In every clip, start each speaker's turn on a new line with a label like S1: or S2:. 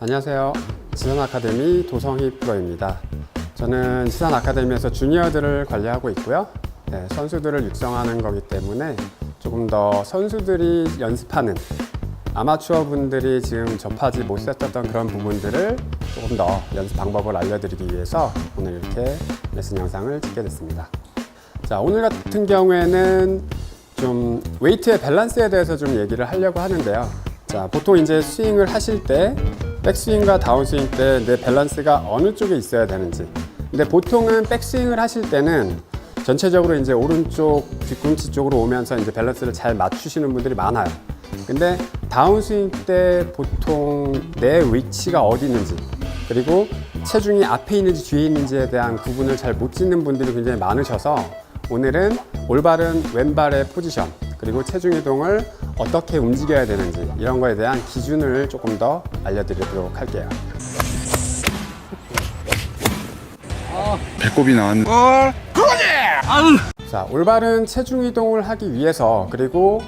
S1: 안녕하세요. 지산 아카데미 도성희 프로입니다. 저는 지산 아카데미에서 주니어들을 관리하고 있고요. 네, 선수들을 육성하는 거기 때문에 조금 더 선수들이 연습하는 아마추어 분들이 지금 접하지 못했던 그런 부분들을 조금 더 연습 방법을 알려드리기 위해서 오늘 이렇게 레슨 영상을 찍게 됐습니다. 자, 오늘 같은 경우에는 좀 웨이트의 밸런스에 대해서 좀 얘기를 하려고 하는데요. 자, 보통 이제 스윙을 하실 때 백스윙과 다운스윙 때 내 밸런스가 어느 쪽에 있어야 되는지. 근데 보통은 백스윙을 하실 때는 전체적으로 이제 오른쪽 뒤꿈치 쪽으로 오면서 이제 밸런스를 잘 맞추시는 분들이 많아요. 근데 다운스윙 때 보통 내 위치가 어디 있는지 그리고 체중이 앞에 있는지 뒤에 있는지에 대한 구분을 잘 못 짓는 분들이 굉장히 많으셔서 오늘은 올바른 왼발의 포지션 그리고 체중 이동을 어떻게 움직여야 되는지 이런 거에 대한 기준을 조금 더 알려드리도록 할게요.
S2: 배꼽이 나왔는
S1: 자, 올바른 체중 이동을 하기 위해서 그리고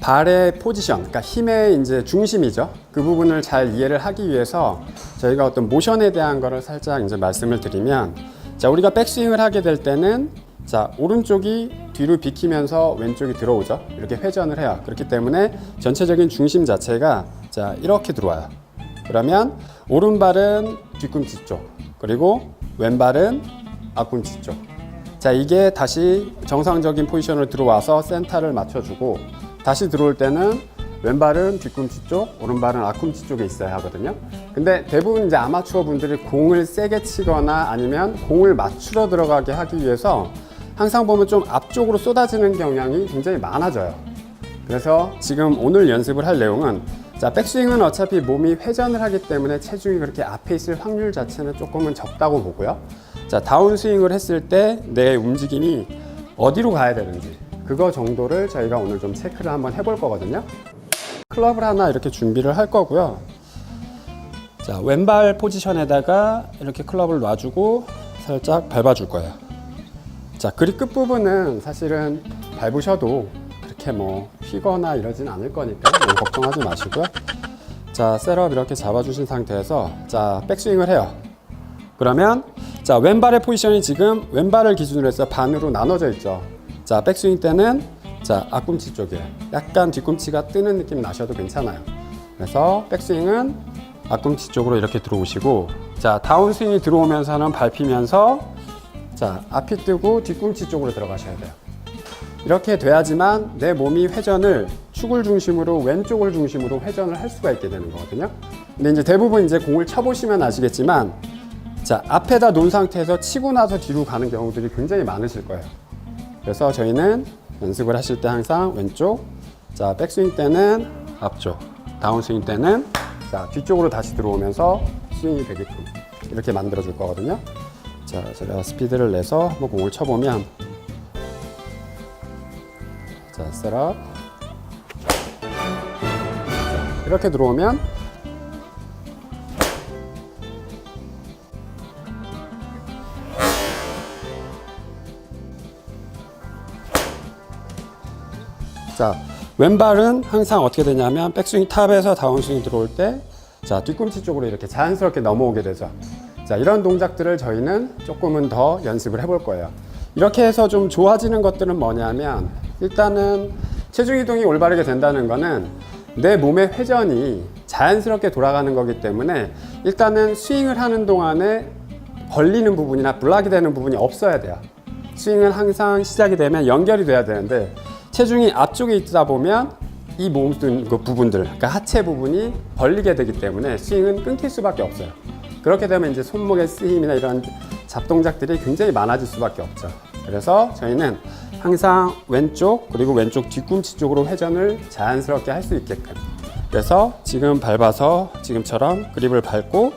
S1: 발의 포지션, 그러니까 힘의 이제 중심이죠. 그 부분을 잘 이해를 하기 위해서 저희가 어떤 모션에 대한 거를 살짝 이제 말씀을 드리면 자, 우리가 백스윙을 하게 될 때는 자, 오른쪽이 뒤로 비키면서 왼쪽이 들어오죠. 이렇게 회전을 해요. 그렇기 때문에 전체적인 중심 자체가 자, 이렇게 들어와요. 그러면 오른발은 뒤꿈치 쪽, 그리고 왼발은 앞꿈치 쪽. 자, 이게 다시 정상적인 포지션으로 들어와서 센터를 맞춰주고 다시 들어올 때는 왼발은 뒤꿈치 쪽, 오른발은 앞꿈치 쪽에 있어야 하거든요. 근데 대부분 이제 아마추어 분들이 공을 세게 치거나 아니면 공을 맞추러 들어가게 하기 위해서 항상 보면 좀 앞쪽으로 쏟아지는 경향이 굉장히 많아져요. 그래서 지금 오늘 연습을 할 내용은 자 백스윙은 어차피 몸이 회전을 하기 때문에 체중이 그렇게 앞에 있을 확률 자체는 조금은 적다고 보고요. 자 다운스윙을 했을 때 내 움직임이 어디로 가야 되는지 그거 정도를 저희가 오늘 좀 체크를 한번 해볼 거거든요. 클럽을 하나 이렇게 준비를 할 거고요. 자 왼발 포지션에다가 이렇게 클럽을 놔주고 살짝 밟아줄 거예요. 자 그립 끝 부분은 사실은 밟으셔도 그렇게 뭐 휘거나 이러진 않을 거니까 너무 걱정하지 마시고요. 자 셋업 이렇게 잡아주신 상태에서 자 백스윙을 해요. 그러면 자 왼발의 포지션이 지금 왼발을 기준으로 해서 반으로 나눠져 있죠. 자 백스윙 때는 자 앞꿈치 쪽에 약간 뒤꿈치가 뜨는 느낌 나셔도 괜찮아요. 그래서 백스윙은 앞꿈치 쪽으로 이렇게 들어오시고 자 다운스윙이 들어오면서는 밟히면서 자 앞이 뜨고 뒤꿈치 쪽으로 들어가셔야 돼요. 이렇게 돼야지만 내 몸이 회전을 축을 중심으로 왼쪽을 중심으로 회전을 할 수가 있게 되는 거거든요. 근데 이제 대부분 이제 공을 쳐보시면 아시겠지만 자 앞에다 놓은 상태에서 치고 나서 뒤로 가는 경우들이 굉장히 많으실 거예요. 그래서 저희는 연습을 하실 때 항상 왼쪽, 자 백스윙 때는 앞쪽, 다운스윙 때는 자 뒤쪽으로 다시 들어오면서 스윙이 되게끔 이렇게 만들어 줄 거거든요. 자 제가 스피드를 내서 한번 공을 쳐보면. 자 셋업. 자, 이렇게 들어오면. 자 왼발은 항상 어떻게 되냐면 백스윙 탑에서 다운스윙 들어올 때 자 뒤꿈치 쪽으로 이렇게 자연스럽게 넘어오게 되죠. 자 이런 동작들을 저희는 조금은 더 연습을 해볼 거예요. 이렇게 해서 좀 좋아지는 것들은 뭐냐면 일단은 체중 이동이 올바르게 된다는 거는 내 몸의 회전이 자연스럽게 돌아가는 거기 때문에 일단은 스윙을 하는 동안에 걸리는 부분이나 블락이 되는 부분이 없어야 돼요. 스윙은 항상 시작이 되면 연결이 돼야 되는데 체중이 앞쪽에 있다 보면 이몸그 부분들, 그러니까 하체 부분이 벌리게 되기 때문에 스윙은 끊길 수밖에 없어요. 그렇게 되면 이제 손목의 쓰임이나 이런 잡동작들이 굉장히 많아질 수밖에 없죠. 그래서 저희는 항상 왼쪽 그리고 왼쪽 뒤꿈치 쪽으로 회전을 자연스럽게 할 수 있게끔. 그래서 지금 밟아서 지금처럼 그립을 밟고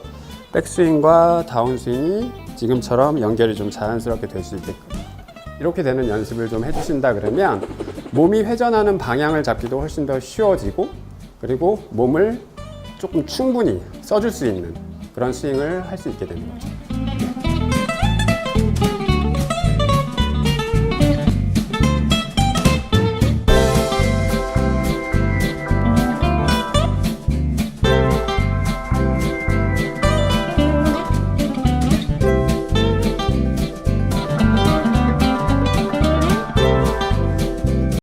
S1: 백스윙과 다운스윙이 지금처럼 연결이 좀 자연스럽게 될 수 있게끔. 이렇게 되는 연습을 좀 해주신다 그러면 몸이 회전하는 방향을 잡기도 훨씬 더 쉬워지고 그리고 몸을 조금 충분히 써줄 수 있는 그런 스윙을 할 수 있게 되는 거죠.